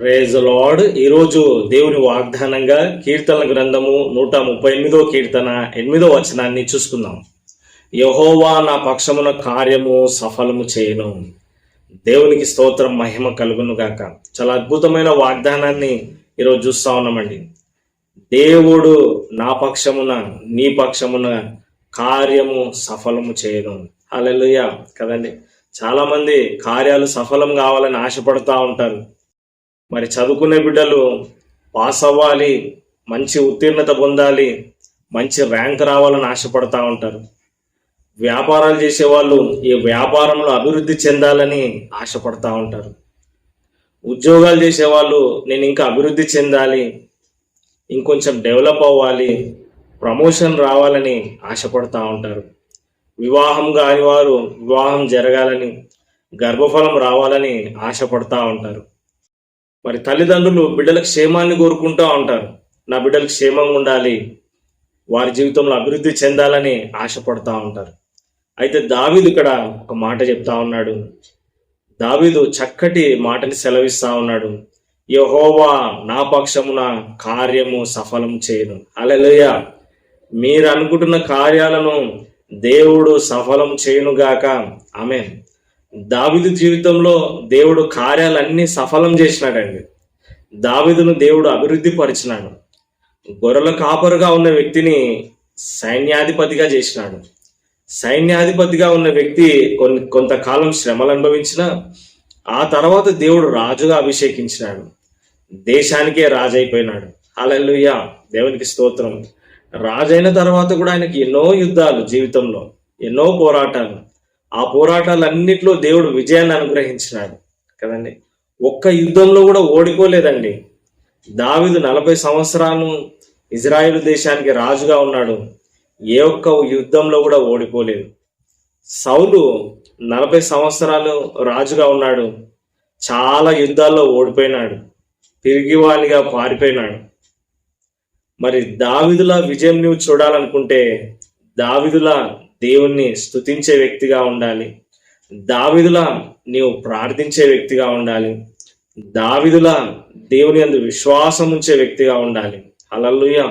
Praise lord ఈరోజు దేవుని వాగ్దానంగా కీర్తన గ్రంథము నూట ముప్పై ఎనిమిదో కీర్తన ఎనిమిదో వచనాన్ని చూసుకుందాం. యహోవా నా పక్షమున కార్యము సఫలము చేయను. దేవునికి స్తోత్రం మహిమ కలుగును గాక. చాలా అద్భుతమైన వాగ్దానాన్ని ఈరోజు చూస్తా ఉన్నామండి. దేవుడు నా పక్షమున నీ పక్షమున కార్యము సఫలము చేయను. అలెలుయ కదండి? చాలా మంది కార్యాలు సఫలం కావాలని ఆశపడతా ఉంటారు. మరి చదువుకునే బిడ్డలు పాస్ అవ్వాలి మంచి ఉత్తీర్ణత పొందాలి మంచి ర్యాంక్ రావాలని ఆశపడతా ఉంటారు. వ్యాపారాలు చేసేవాళ్ళు ఈ వ్యాపారంలో అభివృద్ధి చెందాలని ఆశపడతా ఉంటారు. ఉద్యోగాలు చేసేవాళ్ళు నేను ఇంకా అభివృద్ధి చెందాలి ఇంకొంచెం డెవలప్ అవ్వాలి ప్రమోషన్ రావాలని ఆశపడతా ఉంటారు. వివాహం కాని వారు వివాహం జరగాలని గర్భఫలం రావాలని ఆశపడతా ఉంటారు. మరి తల్లిదండ్రులు బిడ్డల క్షేమాన్ని కోరుకుంటూ ఉంటారు. నా బిడ్డలు క్షేమంగా ఉండాలి. వారి జీవితంలో అభివృద్ధి చెందాలని ఆశపడతా ఉంటారు. అయితే దావీదు ఇక్కడ ఒక మాట చెప్తా ఉన్నాడు. దావీదు చక్కటి మాటని సెలవిస్తా ఉన్నాడు. యహోవా నా పక్షమున కార్యము సఫలం చేయను. అలెలుయ మీరు అనుకుంటున్న కార్యాలను దేవుడు సఫలం చేయనుగాక. ఆమె దావిదు జీవితంలో దేవుడు కార్యాలన్నీ సఫలం చేసినాడండి. దావిదును దేవుడు అభివృద్ధి పరిచినాడు. గొర్రెల కాపరుగా ఉన్న వ్యక్తిని సైన్యాధిపతిగా చేసినాడు. సైన్యాధిపతిగా ఉన్న వ్యక్తి కొన్ని కొంతకాలం శ్రమలు అనుభవించిన ఆ తర్వాత దేవుడు రాజుగా అభిషేకించినాడు. దేశానికే రాజు అయిపోయినాడు అలెలుయ్య దేవునికి స్తోత్రం. రాజైన తర్వాత కూడా ఆయనకి ఎన్నో యుద్ధాలు జీవితంలో ఎన్నో పోరాటాలు. ఆ పోరాటాలన్నింటిలో దేవుడు విజయాన్ని అనుగ్రహించినాడు. కదండి? ఒక్క యుద్ధంలో కూడా ఓడిపోలేదండి. దావిదు నలభై సంవత్సరాలు ఇజ్రాయెల్ దేశానికి రాజుగా ఉన్నాడు. ఏ ఒక్క యుద్ధంలో కూడా ఓడిపోలేదు. సౌలు నలభై సంవత్సరాలు రాజుగా ఉన్నాడు. చాలా యుద్ధాల్లో ఓడిపోయినాడు. తిరిగివానిగా పారిపోయినాడు. మరి దావిదుల విజయం నువ్వు చూడాలనుకుంటే దావిదుల దేవుణ్ణి స్తుతించే వ్యక్తిగా ఉండాలి. దావిదులా నీవు ప్రార్థించే వ్యక్తిగా ఉండాలి. దావిదులా దేవుని అందు విశ్వాసం ఉంచే వ్యక్తిగా ఉండాలి. అలల్లుయ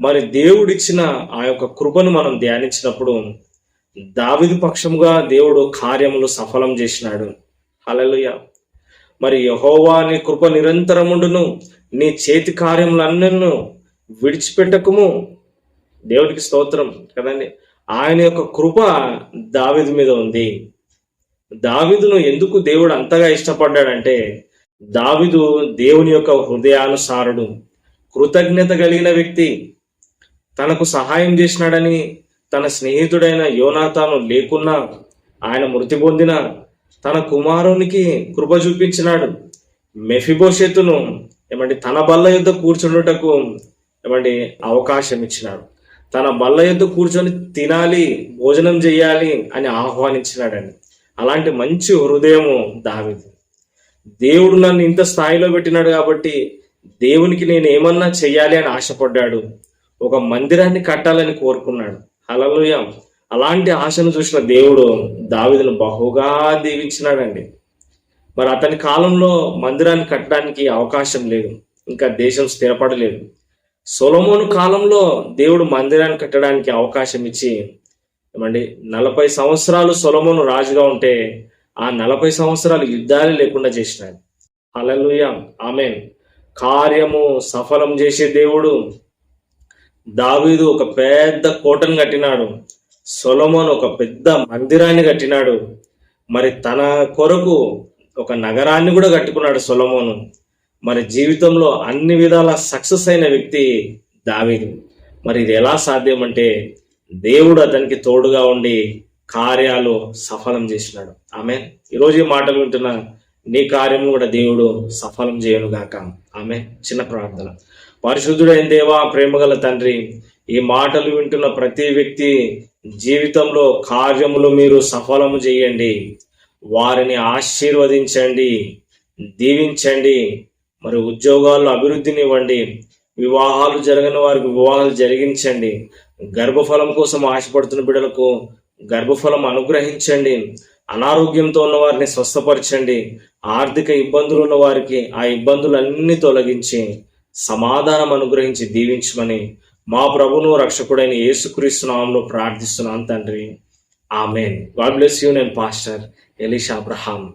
మరి దేవుడిచ్చిన ఆ యొక్క కృపను మనం ధ్యానించినప్పుడు దావిదు పక్షముగా దేవుడు కార్యములు సఫలం చేసినాడు. అలలుయ మరి యహోవా నీ కృప నిరంతరముండును నీ చేతి కార్యములన్నను విడిచిపెట్టకము. దేవుడికి స్తోత్రం కదండి. ఆయన యొక్క కృప దావిదు మీద ఉంది. దావిదును ఎందుకు దేవుడు అంతగా ఇష్టపడ్డాడంటే దావిదు దేవుని యొక్క హృదయానుసారుడు కృతజ్ఞత కలిగిన వ్యక్తి. తనకు సహాయం చేసినాడని తన స్నేహితుడైన యోనాతాను లేకున్నా ఆయన మృతి పొందిన తన కుమారునికి కృప చూపించినాడు. మెఫిబోషెత్తును ఏమంటే తన బల్ల యుద్ధ కూర్చుండుటకు ఏమంటే అవకాశం ఇచ్చినాడు. తన బల్ల ఎద్దు కూర్చొని తినాలి భోజనం చేయాలి అని ఆహ్వానించినాడండి. అలాంటి మంచి హృదయము దావిది. దేవుడు నన్ను ఇంత స్థాయిలో పెట్టినాడు కాబట్టి దేవునికి నేను ఏమన్నా చెయ్యాలి అని ఆశపడ్డాడు. ఒక మందిరాన్ని కట్టాలని కోరుకున్నాడు. అలలుయ అలాంటి ఆశను చూసిన దేవుడు దావిదను బహుగా దీవించినాడండి. మరి అతని కాలంలో మందిరాన్ని కట్టడానికి అవకాశం లేదు. ఇంకా దేశం స్థిరపడలేదు. సొలమోను కాలంలో దేవుడు మందిరాన్ని కట్టడానికి అవకాశం ఇచ్చి ఏమండి నలభై సంవత్సరాలు సొలమోను రాజుగా ఉంటే ఆ నలభై సంవత్సరాలు యుద్ధాలు లేకుండా చేసినాడు. అలలుయ ఆమె కార్యము సఫలం చేసే దేవుడు దావీదు ఒక పెద్ద కోటను కట్టినాడు. సొలమోన్ ఒక పెద్ద మందిరాన్ని కట్టినాడు. మరి తన కొరకు ఒక నగరాన్ని కూడా కట్టుకున్నాడు సొలమోను. మరి జీవితంలో అన్ని విధాల సక్సెస్ అయిన వ్యక్తి దావీదు. మరి ఇది ఎలా సాధ్యం అంటే దేవుడు అతనికి తోడుగా ఉండి కార్యాలు సఫలం చేసినాడు. ఆమె ఈరోజు ఈ మాటలు వింటున్న నీ కార్యము కూడా దేవుడు సఫలం చేయను గాక. ఆమె చిన్న ప్రార్థన. పరిశుద్ధుడైన దేవా ప్రేమగల తండ్రి ఈ మాటలు వింటున్న ప్రతి వ్యక్తి జీవితంలో కార్యములు మీరు సఫలము చేయండి. వారిని ఆశీర్వదించండి దీవించండి మరి ఉద్యోగాల్లో అభివృద్ధినివ్వండి వివాహాలు జరగని వారికి వివాహాలు జరిగించండి గర్భఫలం కోసం ఆశపడుతున్న బిడ్డలకు గర్భఫలం అనుగ్రహించండి అనారోగ్యంతో ఉన్న వారిని స్వస్థపరచండి ఆర్థిక ఇబ్బందులు ఉన్న వారికి ఆ ఇబ్బందులన్నీ తొలగించి సమాధానం అనుగ్రహించి దీవించమని మా ప్రభును రక్షకుడైన యేసుక్రీస్తునామంలో ప్రార్థిస్తున్నాను తండ్రి. ఆమెన్. God bless you. నేను pastor Elisha Abraham.